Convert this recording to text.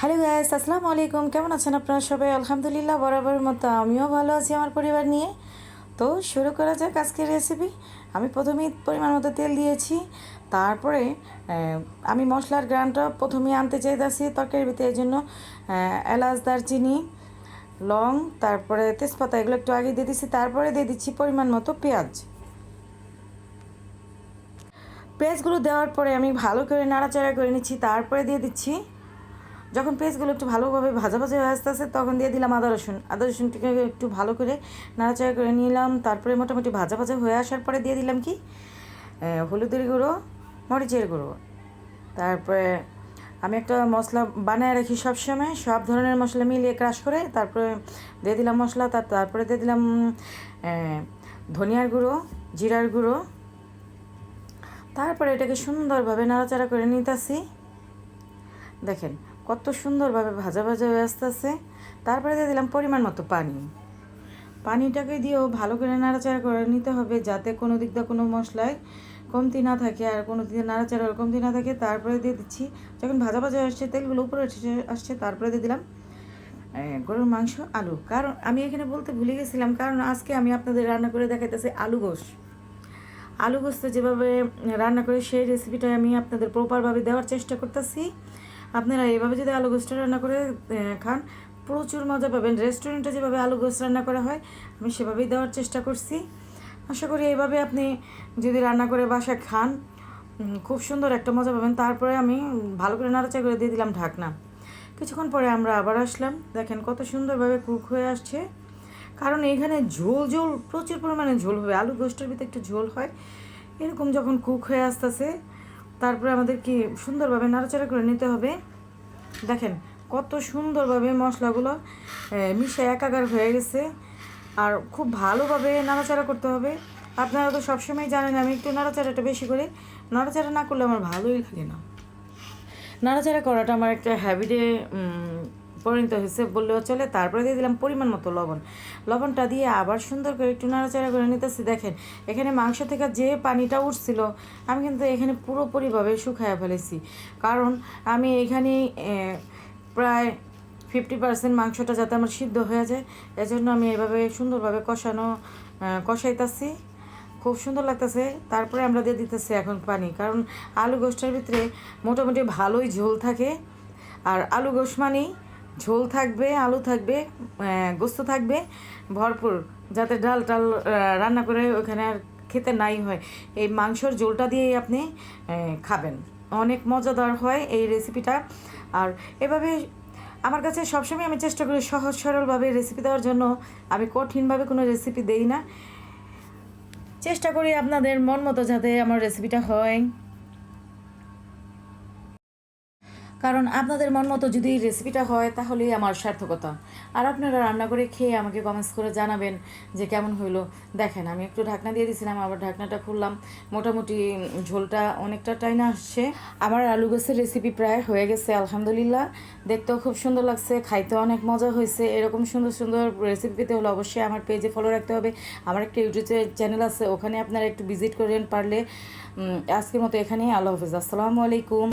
Hello guys, আসসালামু আলাইকুম। কেমন আছেন আপনারা সবাই? আলহামদুলিল্লাহ, বরাবর মতো আমিও ভালো আছি আমার পরিবার নিয়ে। তো শুরু করা যাক আজকের রেসিপি আমি প্রথমেই পরিমাণ মতো তেল দিয়েছি। তারপরে আমি মশলার গ্রানটা প্রথমেই আনতে চাইতেছি তরকারির ভিতরে, এই জন্য এলাচ, দারচিনি, লং, তারপরে তেজপাতা, এগুলো একটু আগে দিয়ে দিচ্ছি তারপরে দিয়ে দিচ্ছি পরিমাণ মতো পেঁয়াজ। পেঁয়াজগুলো দেওয়ার পরে আমি ভালো করে নাড়াচাড়া করে নিচ্ছি। তারপরে দিয়ে দিচ্ছি যখন পেঁয়াজগুলো একটু ভালোভাবে ভাজা ভাজা হয়ে আসতে আসতে তখন দিয়ে দিলাম আদা রসুন। আদা রসুনটাকে একটু ভালো করে নাড়াচাড়া করে নিলাম। তারপরে মোটামুটি ভাজা ভাজা হয়ে আসার পরে দিয়ে দিলাম কি? হলুদের গুঁড়ো, মরিচের গুঁড়ো। তারপরে আমি একটা মশলা বানায় রাখি সবসময়, সব ধরনের মশলা মিলিয়ে ক্রাশ করে তারপরে দিয়ে দিলাম মশলা, তার তারপরে দিয়ে দিলাম ধনিয়ার গুঁড়ো, জিরার গুঁড়ো। তারপরে এটাকে সুন্দরভাবে নাড়াচাড়া করে নিতেছি। দেখেন কত সুন্দরভাবে ভাজা ভাজা হয়ে আসতেছে। তারপরে দিয়ে দিলাম পরিমাণ মতো পানি। পানিটাকে দিয়েও ভালো করে নাড়াচাড়া করে নিতে হবে যাতে কোনো দিক দিয়ে কোনো মশলায় কমতি না থাকে আর কোনো দিকে নাড়াচাড়া কমতি না থাকে। তারপরে দিয়ে দিচ্ছি, যখন ভাজা ভাজা আসছে, তেলগুলো উপরে আসছে, তারপরে দিয়ে দিলাম গরুর মাংস, আলু। কারণ আমি এখানে বলতে ভুলে গেছিলাম, কারণ আজকে আমি আপনাদের রান্না করে দেখাইতেছি আলু গোশ। আলু গোস্ত যেভাবে রান্না করে সেই রেসিপিটা আমি আপনাদের প্রপারভাবে দেওয়ার চেষ্টা করতেছি। আপনারা এভাবে যদি আলু গোস্ত রান্না করে খান, প্রচুর মজা পাবেন। রেস্টুরেন্টে যেভাবে আলু গোস্ত রান্না করা হয়, আমি সেভাবেই দেওয়ার চেষ্টা করছি। আশা করি এইভাবে আপনি যদি রান্না করে বাসায় খান খুব সুন্দর একটা মজা পাবেন। তারপরে আমি ভালো করে নাড়াচা করে দিয়ে দিলাম ঢাকনা। কিছুক্ষণ পরে আমরা আবার আসলাম। দেখেন কত সুন্দরভাবে কুক হয়ে আসছে। কারণ এখানে ঝোল ঝোল, প্রচুর পরিমাণে ঝোল হবে। আলু গোষ্ঠের ভিতরে একটু ঝোল হয়। এরকম যখন কুক হয়ে আসতেছে তারপরে আমাদেরকে সুন্দরভাবে নাড়াচাড়া করে নিতে হবে। দেখেন, কত সুন্দরভাবে মশলাগুলো মিশে একাকার হয়ে গেছে। আর খুব ভালোভাবে নাড়াচাড়া করতে হবে। আপনারা তো সবসময় জানেন আমি একটু নাড়াচাড়াটা বেশি করি। নাড়াচাড়া না করলে আমার ভালোই লাগে না। নাড়াচাড়া করাটা আমার একটা হ্যাবিটে পরিণত হয়েছে বললেও চলে। তারপরে দিয়ে দিলাম পরিমাণ মতো লবণ। লবণটা দিয়ে আবার সুন্দর করে একটু নাড়াচাড়া করে নিতেছি। দেখেন, এখানে মাংস থেকে যে পানিটা উঠছিল, আমি কিন্তু এখানে পুরোপুরিভাবে শুকায় ফেলেছি। কারণ আমি এখানে প্রায় ফিফটি পার্সেন্ট মাংসটা যাতে আমার সিদ্ধ হয়ে যায়, এজন্য আমি এভাবে সুন্দরভাবে কষানো কষাইতাছি। খুব সুন্দর লাগতেছে। তারপরে আমরা দিয়ে দিতেছি এখন পানি। কারণ আলু গোষ্ঠের ভিতরে মোটামুটি ভালোই ঝোল থাকে। আর আলু গোশ মানেই ঝোল থাকবে, আলু থাকবে গোস্ত থাকবে, ভরপুর, যাতে ডাল টাল রান্না করে ওখানে আর খেতে নাই হয়। এই মাংসর ঝোলটা দিয়েই আপনি খাবেন। অনেক মজাদার হয় এই রেসিপিটা আর এভাবে আমার কাছে সবসময় আমি চেষ্টা করি সহজ সরলভাবে রেসিপি দেওয়ার জন্য। আমি কঠিনভাবে কোনো রেসিপি দেই না। চেষ্টা করি আপনাদের মন মতো যাতে আমার রেসিপিটা হয়। কারণ আপনাদের মন মতো যদি রেসিপিটা হয়, তাহলেই আমার সার্থকতা। আর আপনারা রান্না করে খেয়ে আমাকে কমেন্টস করে জানাবেন যে কেমন হইল। দেখেন, আমি একটু ঢাকনা দিয়ে দিয়েছিলাম আবার ঢাকনাটা খুললাম। মোটামুটি ঝোলটা অনেকটা টাইনা আসছে। আমার আলু গাছের রেসিপি প্রায় হয়ে গেছে, আলহামদুলিল্লাহ। দেখতেও খুব সুন্দর লাগছে, খাইতেও অনেক মজা হয়েছে। এরকম সুন্দর সুন্দর রেসিপি পেতে হলে অবশ্যই আমার পেজে ফলো রাখতে হবে। আমার একটা ইউটিউব চ্যানেল আছে, ওখানে আপনারা একটু ভিজিট করেন পারলে। আজকের মতো এখানেই, আল্লাহ হাফিজ। আসসালামু আলাইকুম।